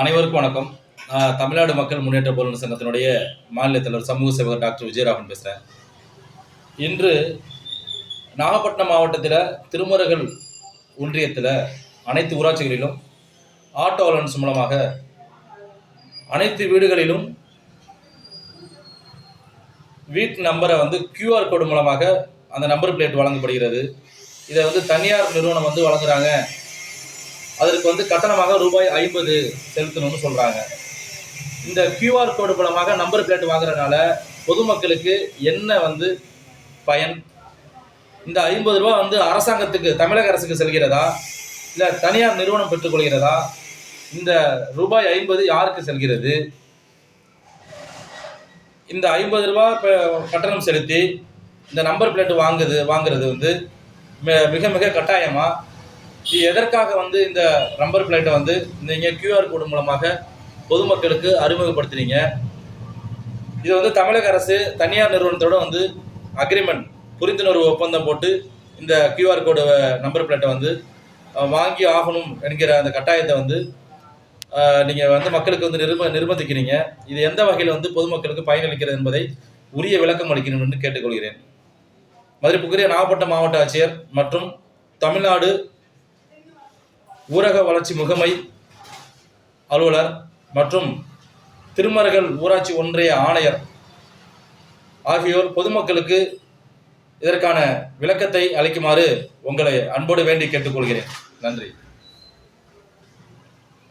அனைவருக்கும் வணக்கம். தமிழ்நாடு மக்கள் முன்னேற்ற போராட்ட சங்கத்தினுடைய மாநில தலைவர் சமூக சேவகர் டாக்டர் விஜயராகவன் பேசுகிறேன் இன்று நாகப்பட்டினம் மாவட்டத்தில் திருமருகல் ஒன்றியத்தில் அனைத்து ஊராட்சிகளிலும் ஆட்டோ அலவன்ஸ் மூலமாக அனைத்து வீடுகளிலும் வீட்டு நம்பரை வந்து கியூஆர் கோடு மூலமாக அந்த நம்பர் பிளேட் வழங்கப்படுகிறது. இதை வந்து தனியார் நிறுவனம் வந்து வழங்குறாங்க. அதற்கு வந்து கட்டணமாக ரூபாய் ஐம்பது செலுத்தணும்னு சொல்கிறாங்க இந்த கியூஆர் கோடு மூலமாக நம்பர் பிளேட் வாங்குறதுனால பொதுமக்களுக்கு என்ன வந்து பயன்? இந்த ஐம்பது ரூபா வந்து அரசாங்கத்துக்கு தமிழக அரசுக்கு செல்கிறதா? இல்லை தனியார் நிறுவனம் பெற்றுக்கொள்கிறதா இந்த ரூபாய் ஐம்பது யாருக்கு செல்கிறது? இந்த ஐம்பது ரூபா இப்போ கட்டணம் செலுத்தி இந்த நம்பர் பிளேட் வாங்குது வாங்குறது வந்து மிக மிக கட்டாயமாக இது எதற்காக வந்து இந்த நம்பர் பிளேட்டை வந்து நீங்கள் கியூஆர் கோடு மூலமாக பொதுமக்களுக்கு அறிமுகப்படுத்துனீங்க? இது வந்து தமிழக அரசு தனியார் நிறுவனத்தோட வந்து அக்ரிமெண்ட் புரிந்துணர்வு ஒப்பந்தம் போட்டு இந்த கியூஆர் கோடு நம்பர் பிளேட்டை வந்து வாங்கி ஆகணும் என்கிற அந்த கட்டாயத்தை வந்து நீங்கள் வந்து மக்களுக்கு வந்து நிர்ப நிர்பந்திக்கிறீங்க. இது எந்த வகையில் வந்து பொதுமக்களுக்கு பயனளிக்கிறது என்பதை உரிய விளக்கம் அளிக்கணும் என்று கேட்டுக்கொள்கிறேன். புக்கரிய நாகப்பட்டினம் மாவட்ட ஆட்சியர் மற்றும் தமிழ்நாடு ஊரக வளர்ச்சி முகமை அலுவலர் மற்றும் திருமருகல் ஊராட்சி ஒன்றிய ஆணையர் ஆகியோர் பொதுமக்களுக்கு இதற்கான விளக்கத்தை அளிக்குமாறு உங்களை அன்போடு வேண்டி கேட்டுக்கொள்கிறேன். நன்றி.